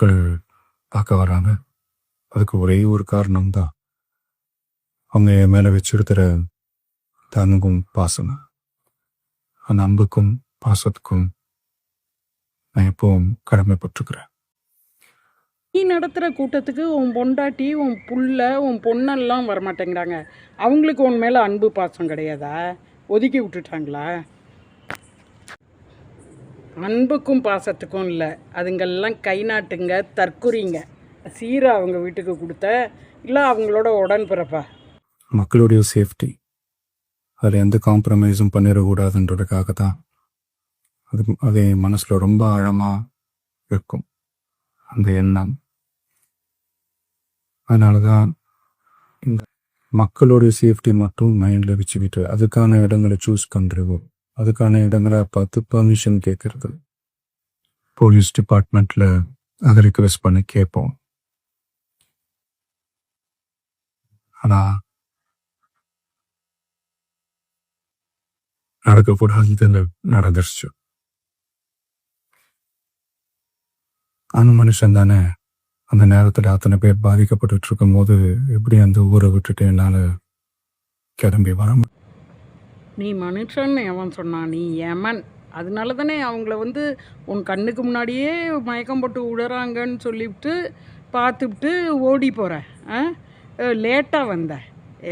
மக்கள் பார்க்க வராங்க. அதுக்கு ஒரே ஒரு காரணம் தான் அவங்க என் மேலே வச்சிருக்கிற தனுக்கும் பாசம். அந்த அன்புக்கும் பாசத்துக்கும் நான் எப்பவும் கடமைப்பட்டிருக்கிறேன். நீ நடத்துகிற கூட்டத்துக்கு உன் பொண்டாட்டி உன் புள்ள உன் பொண்ணெல்லாம் வரமாட்டேங்கிறாங்க. அவங்களுக்கு உன் மேலே அன்பு பாசம் கிடையாதா? ஒதுக்கி விட்டுட்டாங்களா? அன்புக்கும் பாசத்துக்கும் இல்லை. அதுங்கெல்லாம் கை நாட்டுங்க தற்குறிங்க. சீரா அவங்க வீட்டுக்கு கொடுத்த இல்லை அவங்களோட உடன்பிறப்பா மக்களுடைய சேஃப்டி அதில் எந்த காம்ப்ரமைஸும் பண்ணிடக்கூடாதுன்றதுக்காக தான் அது அது என் மனசில் ரொம்ப ஆழமாக இருக்கும். அந்த எண்ணம். அதனால தான் இந்த மக்களுடைய சேஃப்டி மட்டும் மைண்டில் வச்சுக்கிட்டு அதுக்கான இடங்களை சூஸ் பண்ணுறது அதுக்கான இடங்களை பார்த்து பர்மிஷன் கேட்கறது போலீஸ் டிபார்ட்மெண்ட்டில் அதை ரிக்வெஸ்ட் பண்ணி கேட்போம் ஆனால் நடக்கக்கூடாது நடந்துருச்சு. அந்த மனுஷன் தானே அந்த நேரத்தில் அத்தனை பேர் பாதிக்கப்பட்டு இருக்கும்போது எப்படி அந்த ஊரை விட்டுட்டு என்னால் கிளம்பி வர முடியும்? நீ மனுஷன்னு எவன் சொன்னான். நீ யமன். அதனால தானே அவங்கள வந்து உன் கண்ணுக்கு முன்னாடியே மயக்கம் போட்டு விடுறாங்கன்னு சொல்லிவிட்டு பார்த்துவிட்டு ஓடி போகிற லேட்டாக வந்த.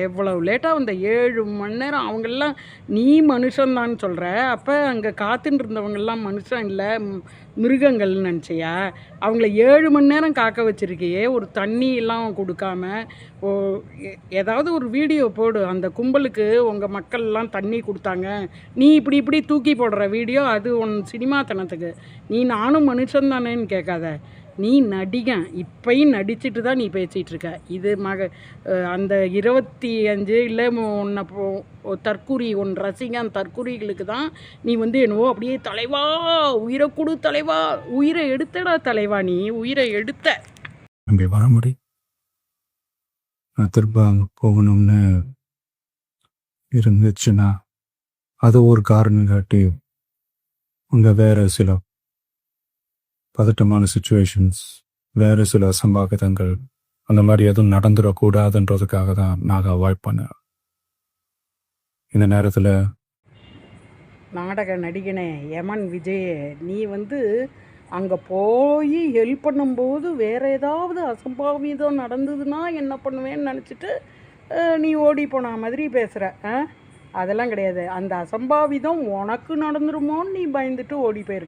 எவ்வளவு லேட்டாக வந்த? ஏழு மணி நேரம். அவங்கெல்லாம் நீ மனுஷன்தான்னு சொல்கிற அப்போ அங்கே காத்துட்டு இருந்தவங்கெல்லாம் மனுஷன் இல்லை மிருகங்கள்னு நினச்சியா? அவங்கள ஏழு மணி நேரம் காக்க வச்சுருக்கியே. ஒரு தண்ணி எல்லாம் கொடுக்காம ஓ ஏதாவது ஒரு வீடியோ போடு. அந்த கும்பலுக்கு உங்கள் மக்கள்லாம் தண்ணி கொடுத்தாங்க. நீ இப்படி இப்படி தூக்கி போடுற வீடியோ அது உன் சினிமாத்தனத்துக்கு. நீ நானும் மனுஷன் தானேன்னு கேட்காத. நீ நடிகன். இப்பயும் நடிச்சுட்டு தான் நீ பேசிகிட்டு இருக்க இது மக அந்த இருபத்தி அஞ்சு இல்லை உன்னை போ- தற்குறி உன் ரசிகன் தற்குறிகளுக்கு தான் நீ வந்து என்னவோ அப்படியே தலைவா உயிரை கொடு தலைவா உயிரை எடுத்தடா தலைவா நீ உயிரை எடுத்த. அப்படி வர நான் திரும்ப அங்கே போகணும்னு இருந்துச்சுன்னா அது ஒரு காரணம் காட்டி அங்கே வேற சில பதட்டமான சுச்சுவேஷன்ஸ் வேறு சில அசம்பாவிதங்கள் அந்த மாதிரி எதுவும் நடந்துடக்கூடாதுன்றதுக்காக தான் நான் அவாய்ட் பண்ணேன். இந்த நேரத்தில் நாடக நடிகனே யமன் விஜய் நீ வந்து அங்கே போய் ஹெல்ப் பண்ணும்போது வேற ஏதாவது அசம்பாவிதம் நடந்ததுன்னா என்ன பண்ணுவேன்னு நினச்சிட்டு நீ ஓடி போன மாதிரி பேசுகிற அதெல்லாம் கிடையாது. அந்த அசம்பாவிதம் உனக்கு நடந்துருமோன்னு நீ பயந்துட்டு ஓடி போயிரு